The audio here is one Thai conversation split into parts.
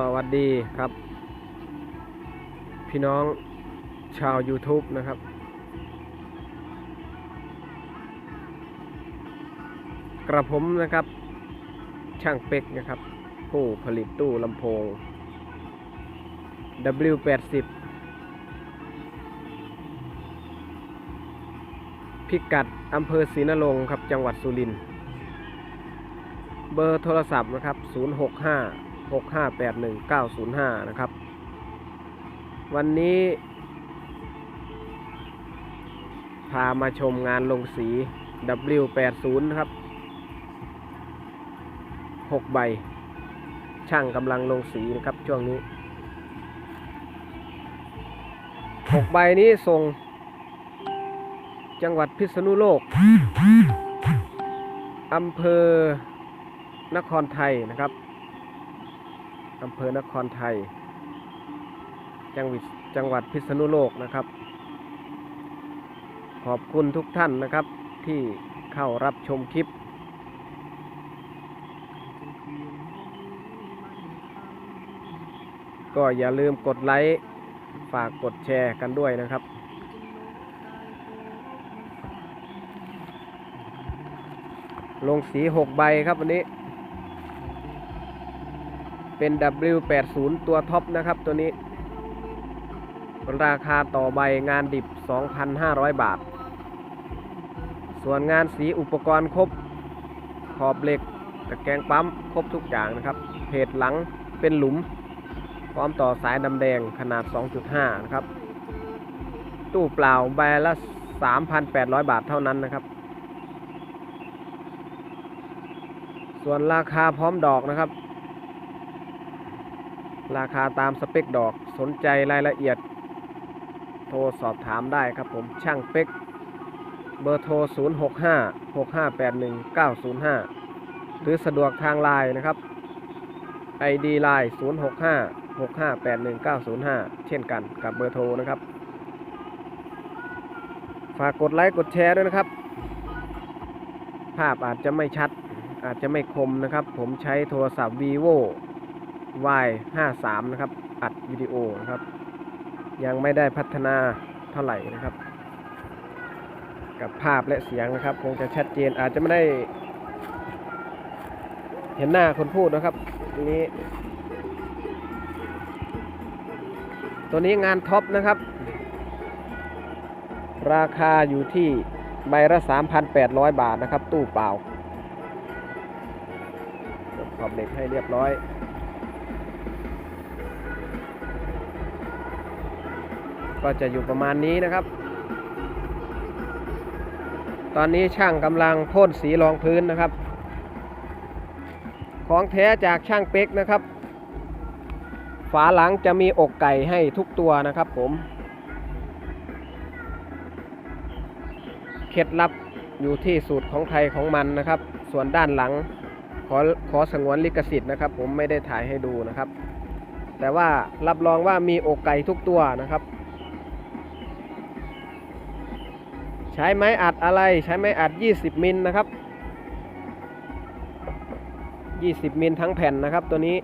สวัสดีครับ พี่น้องชาว YouTube นะครับ กระผมนะครับ ช่างเป็กนะครับ ผู้ผลิตตู้ลำโพง W80 พิกัดอำเภอศรีนรงค์ครับ จังหวัดสุรินทร์เบอร์โทรศัพท์นะครับ 065 6581 905 นะครับ วันนี้พามาชมงานลงสี W80 นะครับ 6 ใบ ช่างกำลังลงสีนะครับ ช่วงนี้ 6 ใบนี้ส่ง จังหวัดพิษณุโลกอำเภอนครไทยนะครับ อำเภอนครไทย จังหวัดจังหวัดพิษณุโลกนะครับ ขอบคุณทุกท่านนะครับที่เข้ารับชมคลิป ก็อย่าลืมกดไลค์ฝากกดแชร์กันด้วยนะครับลงสี6ใบครับวันนี้ เป็น W80 ตัวท็อปนะครับตัวนี้ ราคาต่อใบงานดิบ 2,500 บาท ส่วนงานสีอุปกรณ์ครบ ขอบเหล็กตะแกรงปั๊มครบทุกอย่างนะครับเพจหลังเป็นหลุม พร้อมต่อสายดำแดงขนาด 2.5 นะครับ ตู้เปล่าใบละ 3,800 บาทเท่านั้นนะครับ ส่วนราคาพร้อมดอกนะครับ ราคาตามสเปคดอกสนใจรายละเอียด โทรสอบถามได้ครับผมช่างเป็กเบอร์โทร 065 6581 905 หรือสะดวกทางไลน์นะครับ ID ไลน์065 6581 905 เช่นกันกับเบอร์โทรนะครับ ฝากกดไลค์กดแชร์ด้วยนะครับ ภาพอาจจะไม่ชัดอาจจะไม่คมนะครับ ผมใช้โทรศัพท์ vivo y 5 3 นะครับ อัดวิดีโอนะครับ ยังไม่ได้พัฒนาเท่าไหร่นะครับ กับภาพและเสียงนะครับ คงจะชัดเจนอาจจะไม่ได้ เห็นหน้าคนพูดนะครับตนี้ ตัวนี้งานท็อปนะครับ ราคาอยู่ที่ใบละ 3,800 บาทนะครับ ตู้เปล่าขอบเหล็กให้เรียบร้อย ก็จะอยู่ประมาณนี้นะครับ ตอนนี้ช่างกำลังพ่นสีรองพื้นนะครับ ของแท้จากช่างเป๊กนะครับ ฝาหลังจะมีอกไก่ให้ทุกตัวนะครับผม เคล็ดลับอยู่ที่สูตรของไทยของมันนะครับ ส่วนด้านหลังขอขอสงวนลิขสิทธิ์นะครับ ผมไม่ได้ถ่ายให้ดูนะครับ แต่ว่ารับรองว่ามีอกไก่ทุกตัวนะครับ ใช้ไม้อัดอะไรใช้ไม้อัด 20 มิลนะครับ 20 มิลทั้งแผ่นนะครับตัวนี้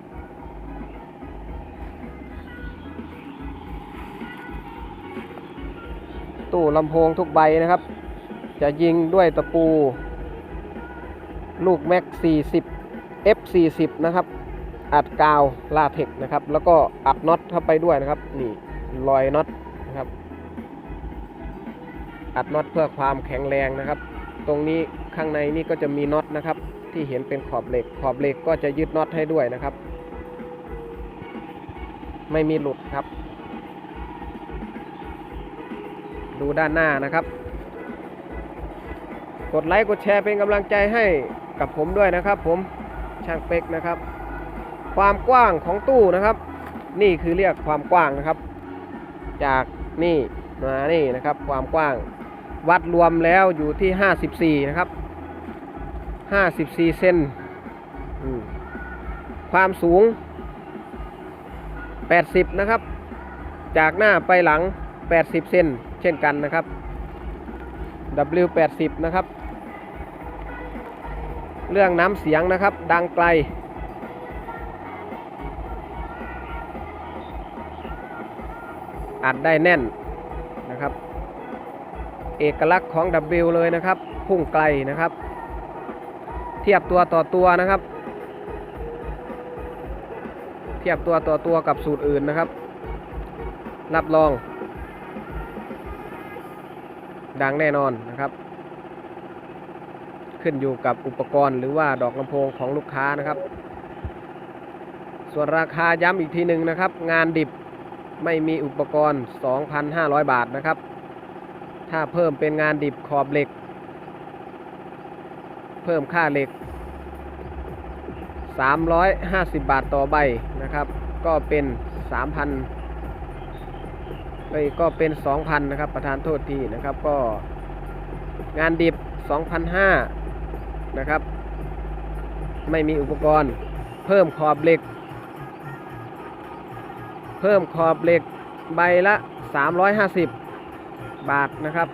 ตู้ลำโพงทุกใบนะครับ จะยิงด้วยตะปู ลูกแม็ก 40 F 40 นะครับ อัดกาวลาเทกนะครับ แล้วก็อัดน็อตเข้าไปด้วยนะครับ นี่รอยน็อตนะครับ อัดน็อตเพื่อความแข็งแรงนะครับ ตรงนี้ข้างในนี่ก็จะมีน็อตนะครับ ที่เห็นเป็นขอบเหล็ก ขอบเหล็กก็จะยึดน็อตให้ด้วยนะครับ ไม่มีหลุดครับ ดูด้านหน้านะครับ กดไลค์กดแชร์เป็นกำลังใจให้กับผมด้วยนะครับ ผมช่างเป็กนะครับ ความกว้างของตู้นะครับ นี่คือเรียกความกว้างนะครับ จากนี่มานี่นะครับ ความกว้าง วัดรวมแล้วอยู่ที่ห้าสิบสี่นะครับห้าสิบสี่เซนความสูงแปดสิบนะครับ จากหน้าไปหลังแปดสิบเซนเช่นกันนะครับ W 8 0นะครับ เรื่องน้ำเสียงนะครับ ดังไกล อัดได้แน่นนะครับ เอกลักษณ์ของ W เลยนะครับ พุ่งไกลนะครับ เทียบตัวต่อตัวนะครับ เทียบตัวต่อตัวกับสูตรอื่นนะครับ รับรอง ดังแน่นอนนะครับ ขึ้นอยู่กับอุปกรณ์หรือว่าดอกลำโพงของลูกค้านะครับ ส่วนราคาย้ำอีกทีหนึ่งนะครับ งานดิบไม่มีอุปกรณ์ 2,500 บาทนะครับ ถ้าเพิ่มเป็นงานดิบขอบเหล็ก เพิ่มค่าเหล็ก 350 บาทต่อใบนะครับ ก็เป็น 3,000เอ้ยก็เป็น 2,000 นะครับ ประธานโทษทีนะครับก็งานดิบ 2,500 นะครับ ไม่มีอุปกรณ์ เพิ่มขอบเหล็ก เพิ่มขอบเหล็กใบละ 350 บาทนะครับ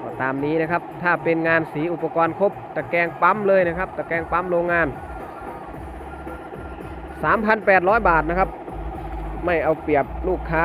ก็ตามนี้นะครับ ถ้าเป็นงานสีอุปกรณ์ครบ ตะแกรงปั๊มเลยนะครับ ตะแกรงปั๊มโรงงาน 3,800 บาทนะครับ ไม่เอาเปรียบลูกค้า